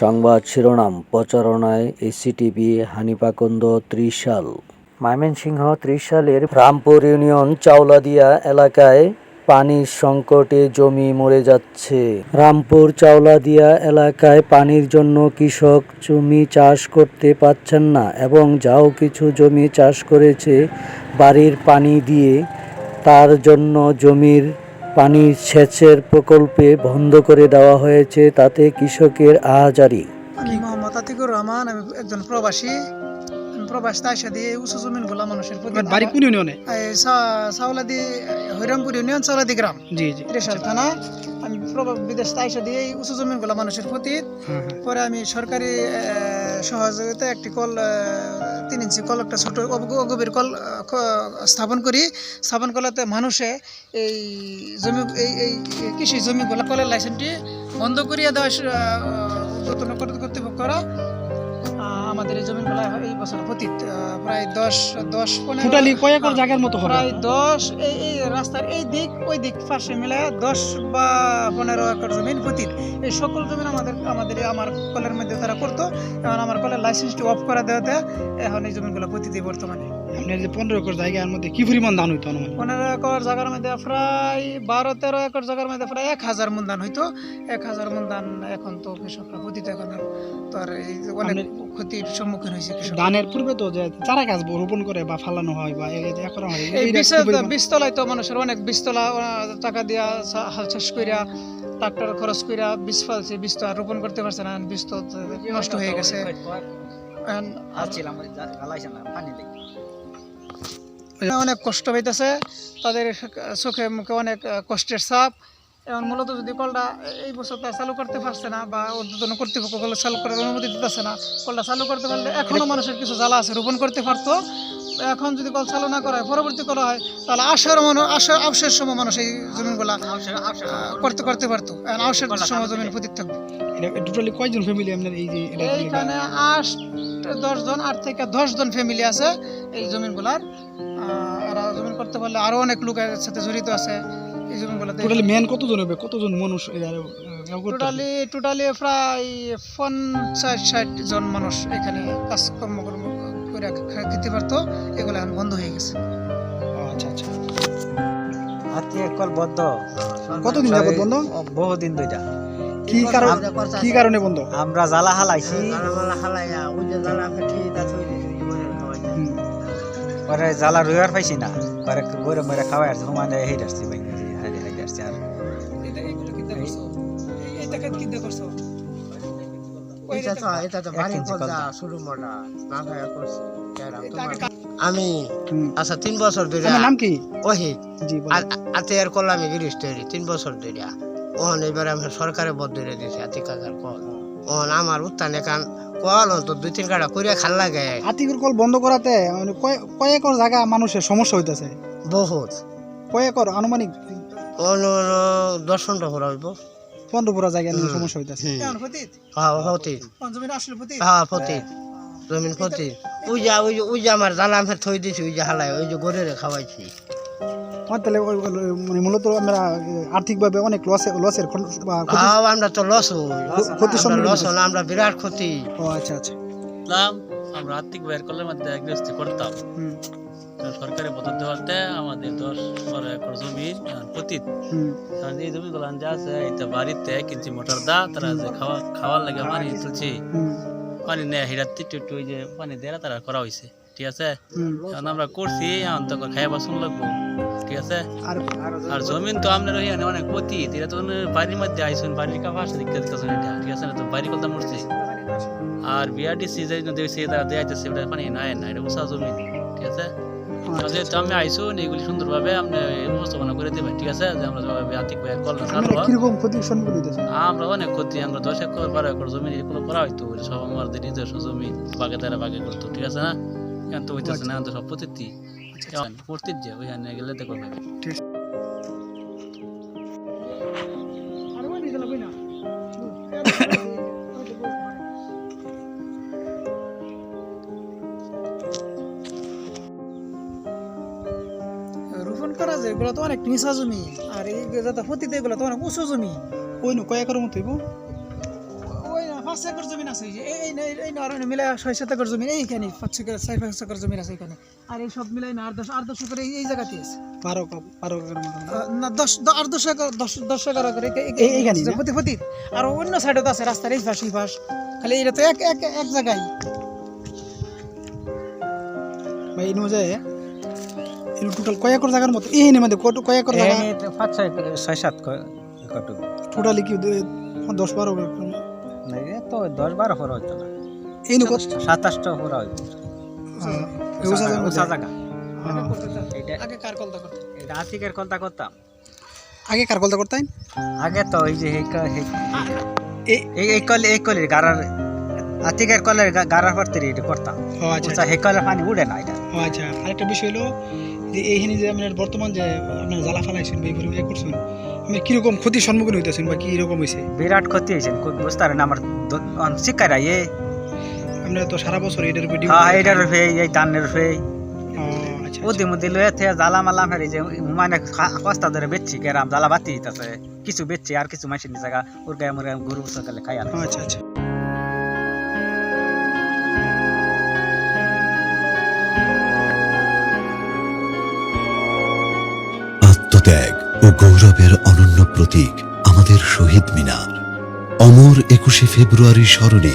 সংবাদ শিরোনাম, প্রচারণায় এসিটিভি হানিপাকন্দ ত্রিশাল। ময়মনসিংহ ত্রিশালের রামপুর ইউনিয়ন চাওলাদিয়া এলাকায় পানির সংকটে জমি মরে যাচ্ছে। রামপুর চাওলাদিয়া এলাকায় পানির জন্য কৃষক জমি চাষ করতে পারছেন না এবং যাও কিছু জমি চাষ করেছে বাড়ির পানি দিয়ে, তার জন্য জমির পানি সেচের প্রকল্পে বন্ধ করে দেওয়া হয়েছে তাতে কৃষকের আহাজারি। আমি মোহাম্মদ আতিকুর রহমান আমি একজন প্রবাসী। আমি প্রবাস তাইসা সাথে উঁচু জমিনগুলা মানুষের প্রতি বাড়ি কোন ইউনিয়নে? সাউলাদি হরিরামপুর ইউনিয়ন সাউলাদি গ্রাম। জি জি। ত্রিশাল থানা। আমি বিদেশ আইসা দিয়ে এই উঁচু জমিনগুলা মানুষের প্রতি। পরে আমি সরকারি সহযোগিতা একটি কল তিন ইঞ্চি কল একটা ছোট অগভীর কল স্থাপন করি। স্থাপন করলাতে মানুষে এই জমি এই এই কৃষি জমিগুলো কলের লাইসেন্সটি বন্ধ করিয়া দেওয়া কর্তৃপক্ষরা আমাদের এই জমিগুলো এই বছর পতীত প্রায় দশ দশ পনেরো টোটালি কয় একর জায়গার মতো প্রায় দশ এই এই রাস্তার এই দিক ওই দিক পাশে মিলে দশ বা পনেরো একর জমিন পতীত এই সকল জমিন আমাদের আমাদের আমার কলের মধ্যে তারা করতো এখন আমার কলের লাইসেন্সটি অফ করে দেওয়াতে এখন এই জমিগুলো পতীত বর্তমানে। আপনার যে পনেরো একর জায়গার মধ্যে কি পরিমাণ ধান হইতো অনুমান? পনেরো একর জায়গার মধ্যে প্রায় বারো তেরো একর জায়গার মধ্যে প্রায় এক হাজার মন ধান হইতো। এক হাজার মন ধান এখন তো কৃষকরা পতিত এখন আর তো আর এই অনেক ক্ষতির সম্মুখীন হয়েছে কৃষক ধানের পূর্বে তো যে চারা গাছ রোপণ করে বা ফালানো হয় বা এই করা হয় এই? বিশতলায় তো মানুষের অনেক বিশতলা আহ, টাকা দিয়া হাল চাষ কইরা ট্রাক্টর খরচ কইরা বীজ ফলছে বীজ তো আর রোপণ করতে পারছে না বীজ তো নষ্ট হয়ে গেছে। এখন অনেক কষ্ট হইতেছে। তাদের চোখে মুখে অনেক কষ্টের চাপ এবং মূলত যদি কলটা এই বছর চালু করতে পারছে না বা উদ্বোধন কর্তৃপক্ষ কল চালু করার অনুমতি দিতেছে না কলটা চালু করতে পারলে এখনও মানুষের কিছু জ্বালা আছে রোপণ করতে পারতো। এখন যদি কল চালু না করা হয় পরবর্তী করা হয় তাহলে আসার মানুষ আসার আবসের সময় মানুষ এই জমিগুলা করতে করতে পারতো। এখন আবসের সময় জমিন প্রতীক থাকবে। টোটালি কয়জন ফ্যামিলি আপনার এই যে এটা এইখানে আট দশ জন আট থেকে দশ জন ফ্যামিলি আছে এই জমিন করতে পারলে আরও অনেক লোক এর সাথে জড়িত আছে। এই জমিনগুলোতে টোটালি মেন কতজন হবে? কতজন মানুষ এটা, আহ, করতে হবে? টোটালি টোটালি প্রায় পঞ্চাশ ষাট জন মানুষ এখানে কাজকর্ম করে খেতে পারতো। এগুলো এখন বন্ধ হয়ে গেছে। আচ্ছা আচ্ছা। হাতি কল বদ্ধ কতদিন যাবত বন্ধ? বহুদিন দুইটা কি কারণ কি কারণে বন্ধ? আমরা জ্বালা হালাইছি। হুম। পরে জ্বালা রুয়ার পাইছি না। পরে মরে খাওয়াই আসছি হুমানে হেঁটে আসছি আসছি আর আমি আচ্ছা তিন বছর ধরে আপনার নাম কি ওহি আতে আর করলাম গিরিস্ট তিন বছর ধরে ওহন এবার আমি সরকারে বদ ধরে দিয়েছি আতিকাকার কল ওহন আমার উত্তানে কান কল তো দুই তিন কাটা করিয়া খাল লাগে। আতিকুর কল বন্ধ করাতে মানে কয় একর জায়গা মানুষের সমস্যা হইতেছে? বহুত। কয় একর? আনুমানিক? অন্য দর্শন টকর হইব। পনেরো পুরা জায়গা নিয়ে সমস্যা হইতেছে। এখন হ্যাঁ হতি হ্যাঁ ফতি জমিন ফতি ওই যা ওই যে ওই যে আমার জালাম ফের থই দিছি ওই যে হালাই ওই যে গরে খাওয়াইছি। আমার তাহলে মানে মূলত আমরা আর্থিকভাবে অনেক লসে লসের ক্ষতি- আমরা তো লস সম্মুখীন লস হলো আমরা বিরাট ক্ষতি। ও আচ্ছা আচ্ছা। আমরা আর্থিক ব্যয়ের কলের মধ্যে গৃহস্থী করতাম। সরকারি পদ্ধতি হতে আমাদের দশ বারো একর জমি পতিত। কারণ এই জমিগুলো যে আছে এটা বাড়িতে কিনছি মোটর দা তারা যে খাওয়া খাওয়ার লাগে পানি তুলছি। পানি নেয় হিরাতে একটু একটু যে পানি দেয় তারা করা হয়েছে ঠিক আছে? আমরা করছি এখন তো বাসন লাগবো। ঠিক আছে? আর জমিন তো আপনার ওইখানে অনেক পতি এটা তো বাড়ির মধ্যে আইসুন বাড়ির আসে দেখতে দেখতেছেন এটা ঠিক আছে না? তো বাড়ি কথা মরছে। আর বিআরডিসি যে তারা দেয়াইতেছে ওটা পানি নাই না এটা উষা জমি ঠিক আছে? আচ্ছা, যেহেতু আমি আইসু এইগুলি সুন্দরভাবে আপনি উপস্থাপনা করে দেবেন ঠিক আছে? যে আমরা যেভাবে আর্থিক ব্যয় করলাম কীরকম হইতেছে আমরা অনেক ক্ষতি আমরা দশ একর বারো একর জমি এগুলো করা হইতো সব আমাদের নিজস্ব জমি বাগে তারা বাগে করতো ঠিক আছে না? এখন তো হইতেছে না এখন তো সব প্রতিটি। দেখো রোপণ করা যায় এগুলো তো অনেক নিচা জমি। আর এই যাতে পতিত এগুলো তো অনেক উঁচু জমি। ওই নো কয় একরের মতো পাঁচ একর জমিন আছে এই যে এই এই এই মিলে ছয় সাত একর জমিন এইখানে পাঁচ একর ছয় পাঁচ একর জমিন আছে এখানে। আর এই সব মিলাই না আর দশ আর দশ একর এই এই জায়গাতে আছে। বারো বারো আহ, না দশ দ- আর দশ একর দশ দশ একর করে এই- এইখানেই না? প্রতি প্রতি। আর অন্য সাইডে আছে রাস্তার এই পাশ এই পাশ। খালি এটা তো এক এক এক জায়গায়। ভাই এই এই টোটাল কয় একর জায়গার মতো? এই মধ্যে কত- কয় একর জায়গা? পাঁচ ছয় ছয় সাত টোটালি কি দশ বারো একর? তো দশ বারো হরা হইতো না। এই সাতাশটা হরা হইতো। হ্যাঁ? উঁচা জায়গা। হ্যাঁ। এটা আগে কার কলতা করতে? এটা আতিকের কলতা করতাম? আগে কার কলতা করতেন আগে তো এই যে এই কলে এই কলের গাড়ার আতিকের কলের গাড়ার পড়তে এটা করতাম। আচ্ছা উঁচা এই কলের পানি উড়ে না এটা। আচ্ছা। আরেকটা বিষয় হলো যে এইখানে যে আপনার বর্তমান যে আপনার জ্বালা ফালাইছেন বা ইয়ে করছেন আপনি কীরকম ক্ষতির সম্মুখীন হইতেছেন বা কীরকম হয়েছে বিরাট ক্ষতি হয়েছে খুব বুঝতে পারেন আমার শিকারা এ আপনার তো সারা বছর এটার উপর হ্যাঁ এটার রূপে এই ধানের রূপে ও আচ্ছা মধ্যে লয়ে থেকে জ্বালা মালাম হেরে যে মানে কস্তা ধরে বেচছি গেরাম জ্বালা বাতি দিতেছে। কিছু বেচছি আর কিছু মাসির জায়গা ওর গায়ে আমার গরু সকালে খাই আচ্ছা আচ্ছা। আত্মত্যাগ ও গৌরবের অনন্য প্রতীক আমাদের শহীদ মিনার। অমর একুশে ফেব্রুয়ারি স্মরণে